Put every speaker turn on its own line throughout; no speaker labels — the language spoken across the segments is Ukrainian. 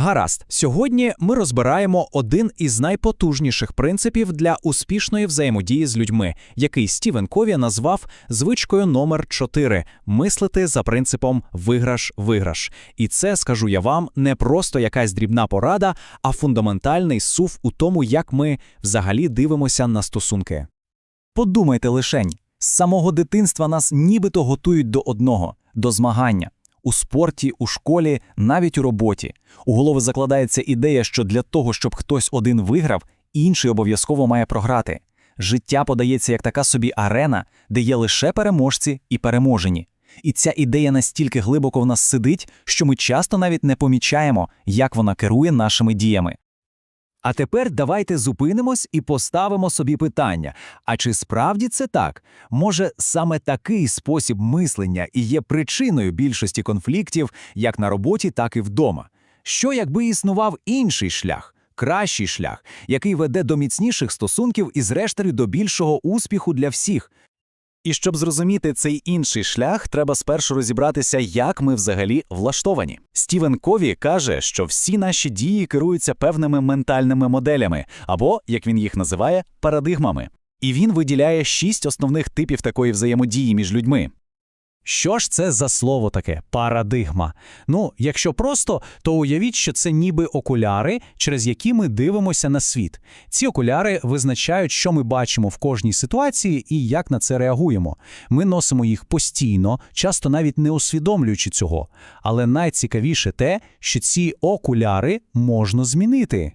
Гаразд, сьогодні ми розбираємо один із найпотужніших принципів для успішної взаємодії з людьми, який Стівен Кові назвав звичкою номер 4 мислити за принципом виграш-виграш. І це, скажу я вам, не просто якась дрібна порада, а фундаментальний сув у тому, як ми взагалі дивимося на стосунки.
Подумайте лишень, з самого дитинства нас нібито готують до одного до змагання. У спорті, у школі, навіть у роботі. У голови закладається ідея, що для того, щоб хтось один виграв, інший обов'язково має програти. Життя подається як така собі арена, де є лише переможці і переможені. І ця ідея настільки глибоко в нас сидить, що ми часто навіть не помічаємо, як вона керує нашими діями.
А тепер давайте зупинимось і поставимо собі питання: а чи справді це так? Може, саме такий спосіб мислення і є причиною більшості конфліктів як на роботі, так і вдома? Що якби існував інший шлях, кращий шлях, який веде до міцніших стосунків і, зрештою, до більшого успіху для всіх?
І щоб зрозуміти цей інший шлях, треба спершу розібратися, як ми взагалі влаштовані. Стівен Кові каже, що всі наші дії керуються певними ментальними моделями, або, як він їх називає, парадигмами. І він виділяє шість основних типів такої взаємодії між людьми.
Що ж це за слово таке парадигма? Ну, якщо просто, то уявіть, що це ніби окуляри, через які ми дивимося на світ. Ці окуляри визначають, що ми бачимо в кожній ситуації і як на це реагуємо. Ми носимо їх постійно, часто навіть не усвідомлюючи цього. Але найцікавіше те, що ці окуляри можна змінити.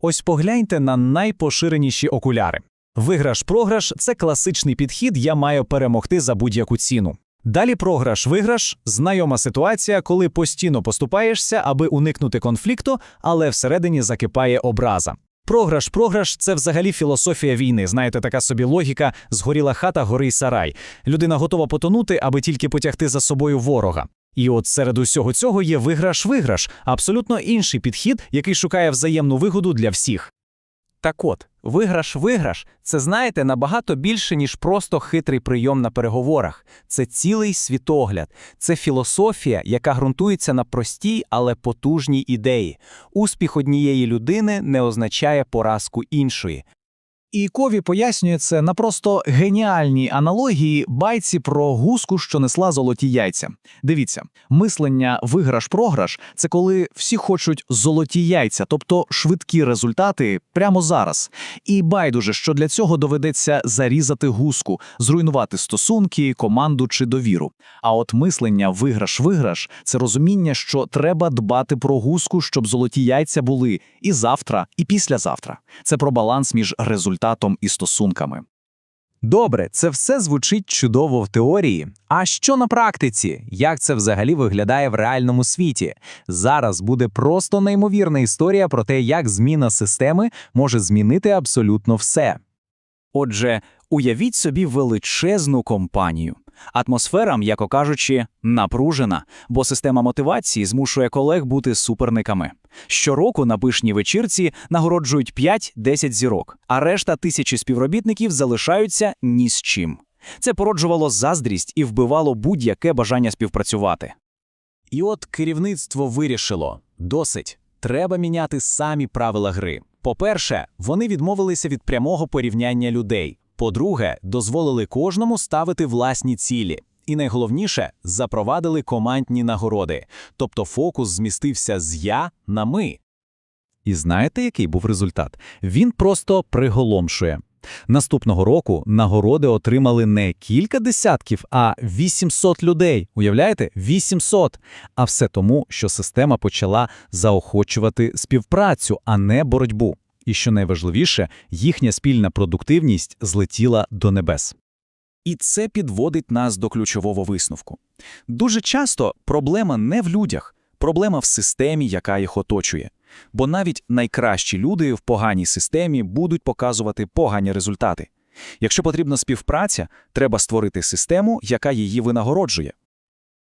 Ось погляньте на найпоширеніші окуляри. Виграш-програш це класичний підхід, я маю перемогти за будь-яку ціну. Далі програш-виграш знайома ситуація, коли постійно поступаєшся, аби уникнути конфлікту, але всередині закипає образа. Програш-програш це взагалі філософія війни. Знаєте, така собі логіка: згоріла хата, горий сарай. Людина готова потонути, аби тільки потягти за собою ворога. І от серед усього цього є виграш-виграш, абсолютно інший підхід, який шукає взаємну вигоду для всіх.
Так от, виграш-виграш це, знаєте, набагато більше, ніж просто хитрий прийом на переговорах. Це цілий світогляд, це філософія, яка ґрунтується на простій, але потужній ідеї. Успіх однієї людини не означає поразку іншої.
І Кові пояснює це на просто геніальній аналогії байці про гуску, що несла золоті яйця. Дивіться, мислення виграш-програш це коли всі хочуть золоті яйця, тобто швидкі результати прямо зараз. І байдуже, що для цього доведеться зарізати гуску, зруйнувати стосунки, команду чи довіру. А от мислення виграш-виграш це розуміння, що треба дбати про гуску, щоб золоті яйця були і завтра, і післязавтра. Це про баланс між результатами результатом і стосунками.
Добре, це все звучить чудово в теорії. А що на практиці? Як це взагалі виглядає в реальному світі? Зараз буде просто неймовірна історія про те, як зміна системи може змінити абсолютно все.
Отже, уявіть собі величезну компанію. Атмосфера, м'яко кажучи, напружена, бо система мотивації змушує колег бути суперниками. Щороку на пишній вечірці нагороджують 5-10 зірок, а решта тисячі співробітників залишаються ні з чим. Це породжувало заздрість і вбивало будь-яке бажання співпрацювати. І от керівництво вирішило досить, треба міняти самі правила гри. По-перше, вони відмовилися від прямого порівняння людей. По-друге, дозволили кожному ставити власні цілі. І найголовніше запровадили командні нагороди, тобто фокус змістився з я на ми.
І знаєте, який був результат? Він просто приголомшує. Наступного року нагороди отримали не кілька десятків, а 800 людей. Уявляєте? 800! А все тому, що система почала заохочувати співпрацю, а не боротьбу. І що найважливіше, їхня спільна продуктивність злетіла до небес.
І це підводить нас до ключового висновку. Дуже часто проблема не в людях, проблема в системі, яка їх оточує. Бо навіть найкращі люди в поганій системі будуть показувати погані результати. Якщо потрібна співпраця, треба створити систему, яка її винагороджує.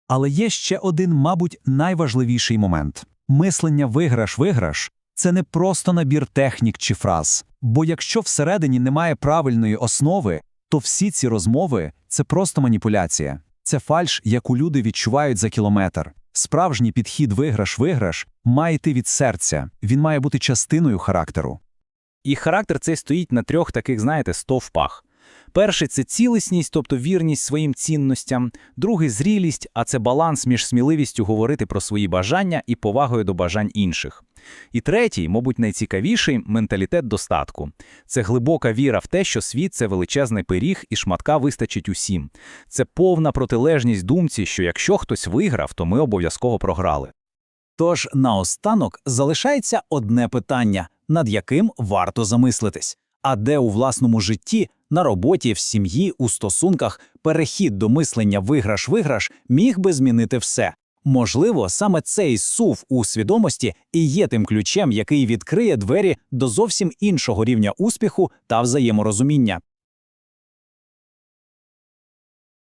Але є ще один, мабуть, найважливіший момент мислення виграш-виграш це не просто набір технік чи фраз. Бо якщо всередині немає правильної основи, то всі ці розмови це просто маніпуляція, це фальш, яку люди відчувають за кілометр. Справжній підхід виграш-виграш має йти від серця, він має бути частиною характеру.
І характер цей стоїть на трьох таких, знаєте, стовпах. Перший це цілісність, тобто вірність своїм цінностям, другий зрілість, а це баланс між сміливістю говорити про свої бажання і повагою до бажань інших. І третій, мабуть, найцікавіший менталітет достатку. Це глибока віра в те, що світ це величезний пиріг і шматка вистачить усім. Це повна протилежність думці, що якщо хтось виграв, то ми обов'язково програли.
Тож наостанок залишається одне питання, над яким варто замислитись. А де у власному житті, на роботі, в сім'ї, у стосунках перехід до мислення виграш-виграш міг би змінити все. Можливо, саме цей сув у свідомості і є тим ключем, який відкриє двері до зовсім іншого рівня успіху та взаєморозуміння.